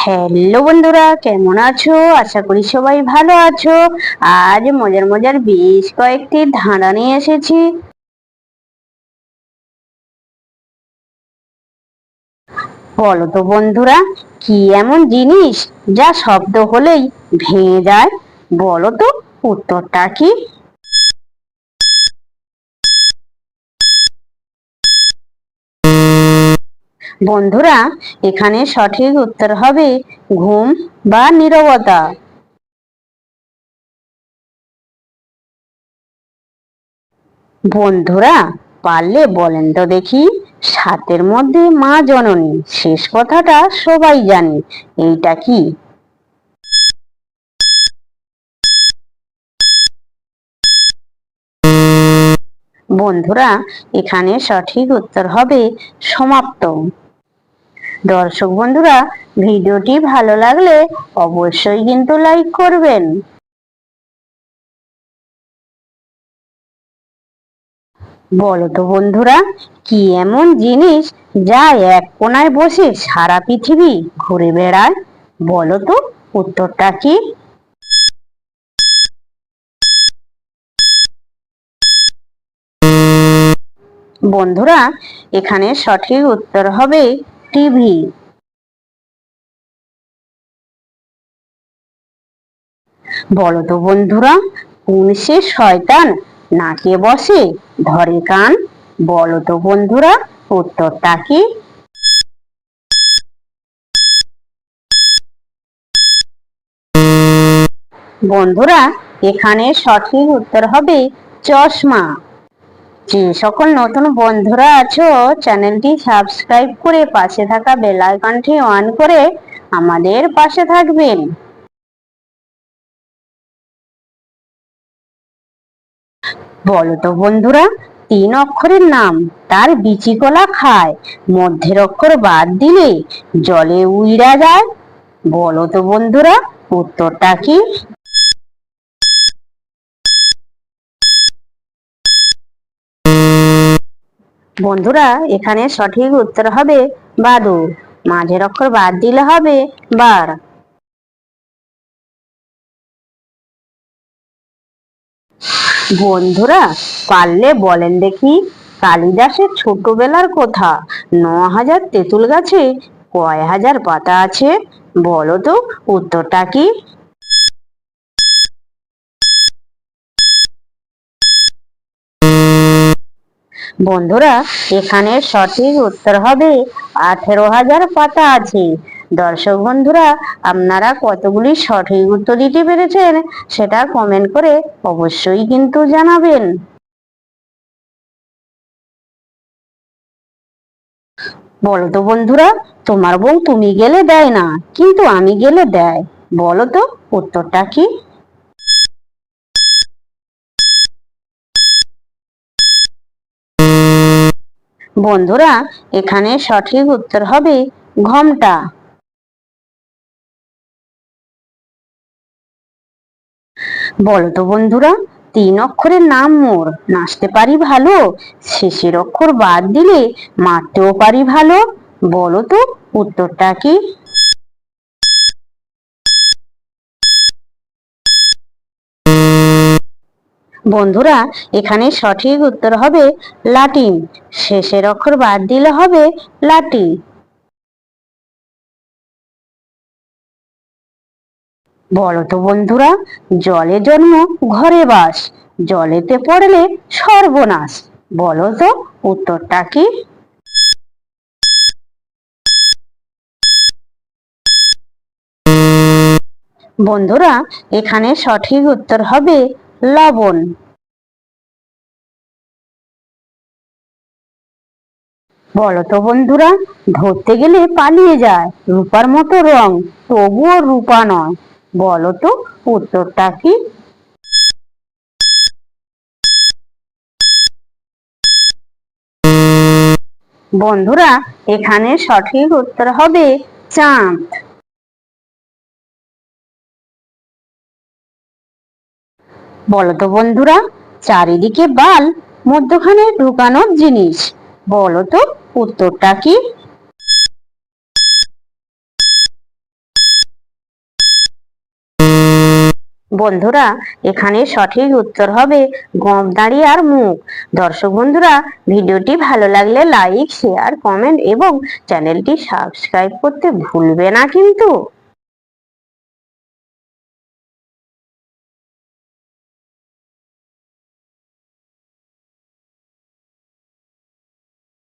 Hello বন্ধুরা, কেমন আছো? আশা করি সবাই ভালো আছো। আজ মজার মজার বেশ কয়েকটি ধাঁধা নিয়ে এসেছি। বলো তো বন্ধুরা, কি এমন জিনিস যা শব্দ হলেই ভেঙে যায়? বলো তো, উত্তরটা কি? বন্ধুরা, এখানে সঠিক উত্তর হবে ঘুম বা নিরবতা। বন্ধুরা, পারলে বলেন তো দেখি, সাতের মধ্যে মা জননী, শেষ কথাটা সবাই জানি, এইটা কি? বন্ধুরা, এখানে সঠিক উত্তর হবে সমাপ্ত। দর্শক বন্ধুরা, ভিডিওটি ভালো লাগলে অবশ্যই কিন্তু লাইক করবেন। বলো তো বন্ধুরা, কি এমন জিনিস যা এক কোনায় বসে সারা পৃথিবী ঘুরে বেড়ায়? বলো তো, উত্তরটা কি? বন্ধুরা, এখানে সঠিক উত্তর হবে টিভি। বলো তো বন্ধুরা, কোন সে শয়তান নাকে বসে ধরে কান? বলো তো বন্ধুরা, উত্তরটা কি? বন্ধুরা, এখানে সঠিক উত্তর হবে চশমা। যে সকল নতুন বন্ধুরা আছো, চ্যানেলটি সাবস্ক্রাইব করে পাশে থাকা বেল আইকনটি অন করে আমাদের পাশে থাকবেন। বলো তো বন্ধুরা, তিন অক্ষরের নাম, তার বিচি কলা খায়, মধ্যের অক্ষর বাদ দিলে জলে উইরা যায়। বলো তো বন্ধুরা, উত্তরটা কি? বন্ধুরা, এখানে সঠিক উত্তর হবে বাদু। মাঝের অক্ষর বাদ দিলে হবে বার। বন্ধুরা, পারলে বলেন দেখি কালিদাসের ছোটবেলার কথা। ন হাজার তেঁতুল গাছে কয় হাজার পাতা আছে? বলো তো, উত্তরটা কি? বন্ধুরা, এখানে সঠিক উত্তর হবে আঠেরো হাজার পাতা আছে। দর্শক বন্ধুরা, আপনারা কতগুলি সঠিক উত্তর দিতে পেরেছেন সেটা কমেন্ট করে অবশ্যই কিন্তু জানাবেন। বলো তো বন্ধুরা, তোমার বউ তুমি গেলে দেয় না, কিন্তু আমি গেলে দেয়। বলো তো, উত্তরটা কি? বন্ধুরা, এখানে সঠিক উত্তর হবে ঘমটা। বলো তো বন্ধুরা, তিন অক্ষরের নাম মোর, নাচতে পারি ভালো, শেষের অক্ষর বাদ দিলে মারতেও পারি ভালো, বলো তো উত্তরটা কি? বন্ধুরা, এখানে সঠিক উত্তর হবে লাটিম শেষের অক্ষর বাদ দিলে হবে লাটি। বলো তো বন্ধুরা, জলে জন্ম, ঘরে বাস। জলেতে পড়লে সর্বনাশ। বলো তো, উত্তরটা কি? বন্ধুরা, এখানে সঠিক উত্তর হবে লবণ। বলো তো বন্ধুরা, ধরতে গেলে পালিয়ে যায়। রূপার মতো রং, তবুও রূপা নয়। বলো তো, উত্তরটা কি? বন্ধুরা, এখানে সঠিক উত্তর হবে চাঁদ। বলতো বন্ধুরা, চারিদিকে বাল, মধ্যখানে ঢুকানোর জিনিস। বলতো উত্তরটা কি? বন্ধুরা, এখানে সঠিক উত্তর হবে গম দাঁড়িয়ে আর মুখ। দর্শক বন্ধুরা, ভিডিওটি ভালো লাগলে লাইক, শেয়ার, কমেন্ট এবং চ্যানেলটি সাবস্ক্রাইব করতে ভুলবে না কিন্তু।